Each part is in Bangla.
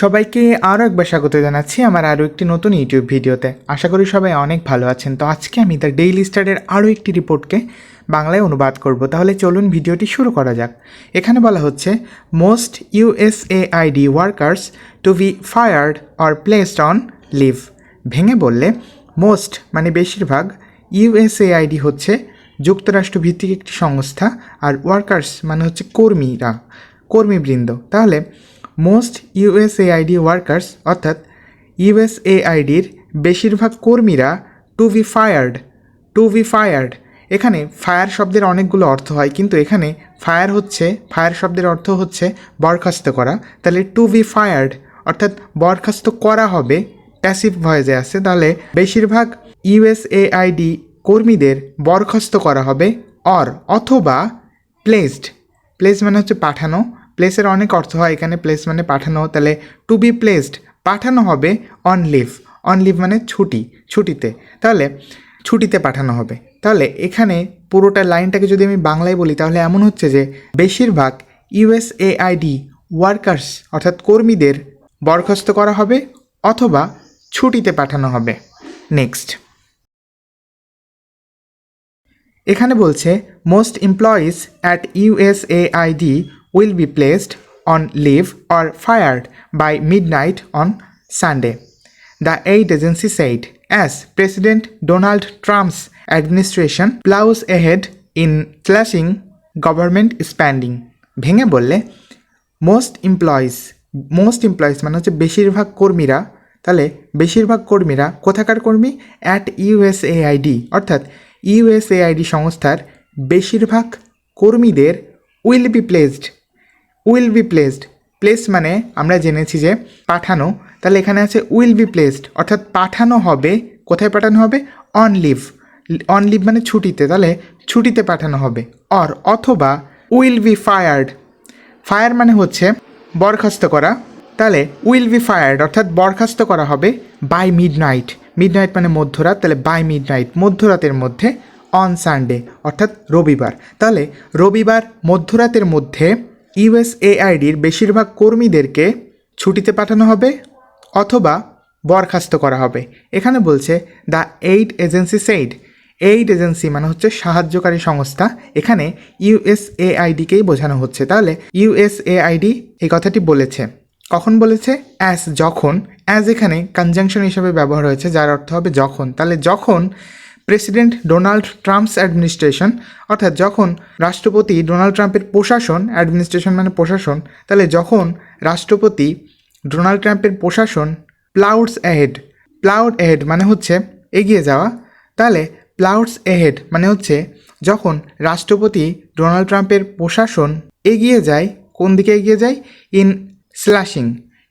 সবাইকে আরও একবার স্বাগত জানাচ্ছি আমার আরও একটি নতুন ইউটিউব ভিডিওতে। আশা করি সবাই অনেক ভালো আছেন। তো আজকে আমি দ্য ডেইলি স্টারের আরও একটি রিপোর্টকে বাংলায় অনুবাদ করব। তাহলে চলুন ভিডিওটি শুরু করা যাক। এখানে বলা হচ্ছে most USAID workers to be fired or placed on leave ভেঙে বললে মোস্ট মানে বেশিরভাগ। ইউএসএআইডি হচ্ছে যুক্তরাষ্ট্র ভিত্তিক একটি সংস্থা, আর ওয়ার্কার্স মানে হচ্ছে কর্মীরা, কর্মীবৃন্দ। তাহলে মোস্ট ইউএসএআইডি ওয়ার্কার্স অর্থাৎ ইউএসএআইডির বেশিরভাগ কর্মীরা to be fired to be fired এখানে ফায়ার শব্দের অনেকগুলো অর্থ হয়, কিন্তু এখানে ফায়ার হচ্ছে ফায়ার শব্দের অর্থ হচ্ছে বরখাস্ত করা। তাহলে টু বি ফায়ার্ড অর্থাৎ বরখাস্ত করা হবে প্যাসিভ ভয়েসে আছে। তাহলে বেশিরভাগ ইউএসএআইডি কর্মীদের বরখাস্ত করা হবে অর অথবা প্লেসড প্লেস মানে হচ্ছে পাঠানো প্লেসের অনেক অর্থ হয়, এখানে প্লেস মানে পাঠানো। তাহলে টু বি প্লেসড পাঠানো হবে অন লিভ অন লিভ মানে ছুটি, ছুটিতে। তাহলে ছুটিতে পাঠানো হবে। তাহলে এখানে পুরোটা লাইনটাকে যদি আমি বাংলায় বলি, তাহলে এমন হচ্ছে যে বেশিরভাগ ইউএসএআইডি ওয়ার্কার্স অর্থাৎ কর্মীদের বরখাস্ত করা হবে অথবা ছুটিতে পাঠানো হবে। নেক্সট এখানে বলছে most employees at USAID be placed on leave or fired by midnight on Sunday the aid agency said, as President Donald Trump's administration plows ahead in slashing government spending. ভেঙে বললে মোস্ট এমপ্লয়িজ মোস্ট এমপ্লয়িজ মানে হচ্ছে বেশিরভাগ কর্মীরা, তাহলে বেশিরভাগ কর্মীরা কোথাকার কর্মী? অ্যাট ইউএসএআইডি অর্থাৎ ইউএসএআইডি সংস্থার বেশিরভাগ কর্মীদের will be placed will be placed place মানে আমরা জেনেছি যে পাঠানো। তাহলে এখানে আছে উইল বি প্লেসড অর্থাৎ পাঠানো হবে। কোথায় পাঠানো হবে? অন লিভ অন লিভ মানে ছুটিতে। তাহলে ছুটিতে পাঠানো হবে। অর অথবা উইল বি ফায়ার্ড ফায়ার মানে হচ্ছে বরখাস্ত করা। তাহলে উইল বি ফায়ার্ড অর্থাৎ বরখাস্ত করা হবে by midnight midnight মানে মধ্যরাত। তাহলে বাই মিড নাইট মধ্যরাতের মধ্যে অন সানডে অর্থাৎ রবিবার। তাহলে রবিবার মধ্যরাতের মধ্যে ইউএসএআইডির বেশিরভাগ কর্মীদেরকে ছুটিতে পাঠানো হবে অথবা বরখাস্ত করা হবে। এখানে বলছে, the aid agency said aid agency মানে হচ্ছে সাহায্যকারী সংস্থা। এখানে ইউএসএআইডিকেই বোঝানো হচ্ছে। তাহলে ইউএসএআইডি এই কথাটি বলেছে। কখন বলেছে? অ্যাজ যখন। অ্যাজ এখানে কনজাংশন হিসেবে ব্যবহার হয়েছে, যার অর্থ হবে যখন। তাহলে যখন প্রেসিডেন্ট ডোনাল্ড ট্রাম্পস অ্যাডমিনিস্ট্রেশন, অর্থাৎ যখন রাষ্ট্রপতি ডোনাল্ড ট্রাম্পের প্রশাসন, অ্যাডমিনিস্ট্রেশন মানে প্রশাসন, তাহলে যখন রাষ্ট্রপতি ডোনাল্ড ট্রাম্পের প্রশাসন প্লাউডস অ্যাহেড প্লাউড অ্যাহেড মানে হচ্ছে এগিয়ে যাওয়া, তাহলে প্লাউডস অ্যাহেড মানে হচ্ছে যখন রাষ্ট্রপতি ডোনাল্ড ট্রাম্পের প্রশাসন এগিয়ে যায়, কোন দিকে এগিয়ে যায়? ইন স্ল্যাশিং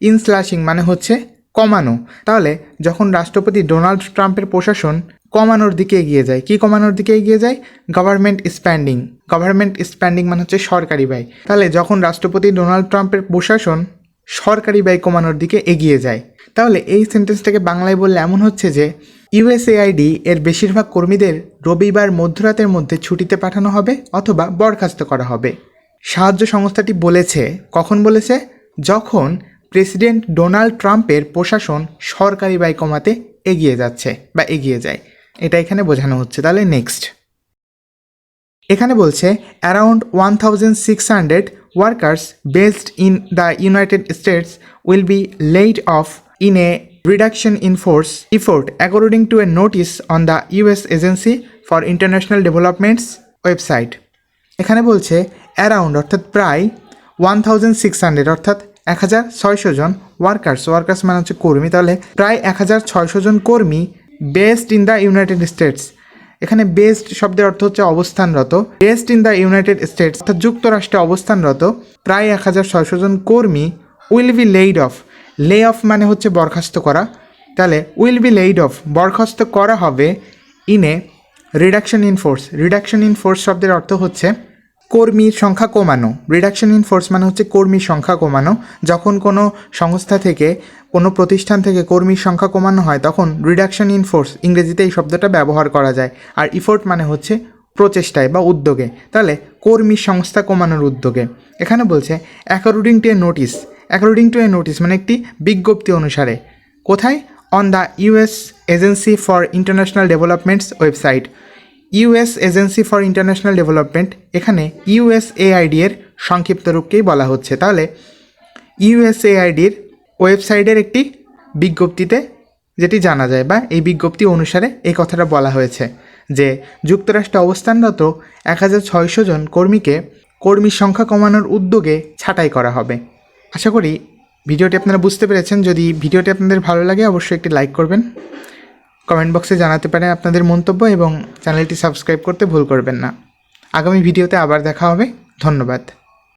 ইন স্ল্যাশিং মানে হচ্ছে কমানো, তাহলে যখন রাষ্ট্রপতি ডোনাল্ড ট্রাম্পের প্রশাসন কমানোর দিকে এগিয়ে যায়। কি কমানোর দিকে এগিয়ে যায়? গভর্নমেন্ট স্প্যান্ডিং গভর্নমেন্ট স্প্যান্ডিং মানে হচ্ছে সরকারি ব্যয়। তাহলে যখন রাষ্ট্রপতি ডোনাল্ড ট্রাম্পের প্রশাসন সরকারি ব্যয় কমানোর দিকে এগিয়ে যায়, তাহলে এই সেন্টেন্সটাকে বাংলায় বললে এমন হচ্ছে যে ইউএসএআইডি এর বেশিরভাগ কর্মীদের রবিবার মধ্যরাতের মধ্যে ছুটিতে পাঠানো হবে অথবা বরখাস্ত করা হবে। সাহায্য সংস্থাটি বলেছে, কখন বলেছে? যখন প্রেসিডেন্ট ডোনাল্ড ট্রাম্পের প্রশাসন সরকারি ব্যয় কমাতে এগিয়ে যাচ্ছে বা এগিয়ে যায়। এটা এখানে বোঝানো হচ্ছে। তাহলে নেক্সট এখানে বলছে around one thousand six hundred workers based in the United States will be laid off in a reduction in force effort according to a notice on the US agency for international developments website এখানে বলছে অ্যারাউন্ড অর্থাৎ প্রায় ওয়ান থাউজেন্ড সিক্স হান্ড্রেড অর্থাৎ এক হাজার ছয়শো জন ওয়ার্কার্স ওয়ার্কার্স মানে হচ্ছে কর্মী, তাহলে প্রায় এক হাজার ছয়শো জন কর্মী based in the United States এখানে বেস্ট শব্দের অর্থ হচ্ছে অবস্থানরত। Based in the United States অর্থাৎ যুক্তরাষ্ট্রে অবস্থানরত। প্রায় এক হাজার ছয়শো জন কর্মী will be laid off lay off মানে হচ্ছে বরখাস্ত করা। তাহলে উইল বি লেইড অফ বরখাস্ত করা হবে in a reduction in force reduction in force শব্দের অর্থ হচ্ছে কর্মীর সংখ্যা কমানো। রিডাকশন ইন ফোর্স মানে হচ্ছে কর্মীর সংখ্যা কমানো। যখন কোনো সংস্থা থেকে কোনো প্রতিষ্ঠান থেকে কর্মীর সংখ্যা কমানো হয়, তখন রিডাকশন ইন ফোর্স ইংরেজিতে এই শব্দটা ব্যবহার করা যায়। আর ইফোর্ট মানে হচ্ছে প্রচেষ্টায় বা উদ্যোগে। তাহলে কর্মী সংস্থা কমানোর উদ্যোগে। এখানে বলছে according to a notice according to a notice মানে একটি বিজ্ঞপ্তি অনুসারে। কোথায়? On the US agency for international developments website US agency for international development এখানে ইউএসএআইডি এর সংক্ষিপ্ত রূপকেই বলা হচ্ছে। তাহলে ইউএসএআইডির ওয়েবসাইটের একটি বিজ্ঞপ্তিতে যেটি জানা যায় বা এই বিজ্ঞপ্তি অনুসারে এই কথাটা বলা হয়েছে যে যুক্তরাষ্ট্রে অবস্থানরত এক হাজার ছয়শো জন কর্মীকে কর্মীর সংখ্যা কমানোর উদ্যোগে ছাঁটাই করা হবে। আশা করি ভিডিওটি আপনারা বুঝতে পেরেছেন। যদি ভিডিওটি আপনাদের ভালো লাগে, অবশ্যই একটি লাইক করবেন। কমেন্ট বক্সে জানাতে পারেন আপনাদের মন্তব্য এবং চ্যানেলটি সাবস্ক্রাইব করতে ভুল করবেন না। আগামী ভিডিওতে আবার দেখা হবে। ধন্যবাদ।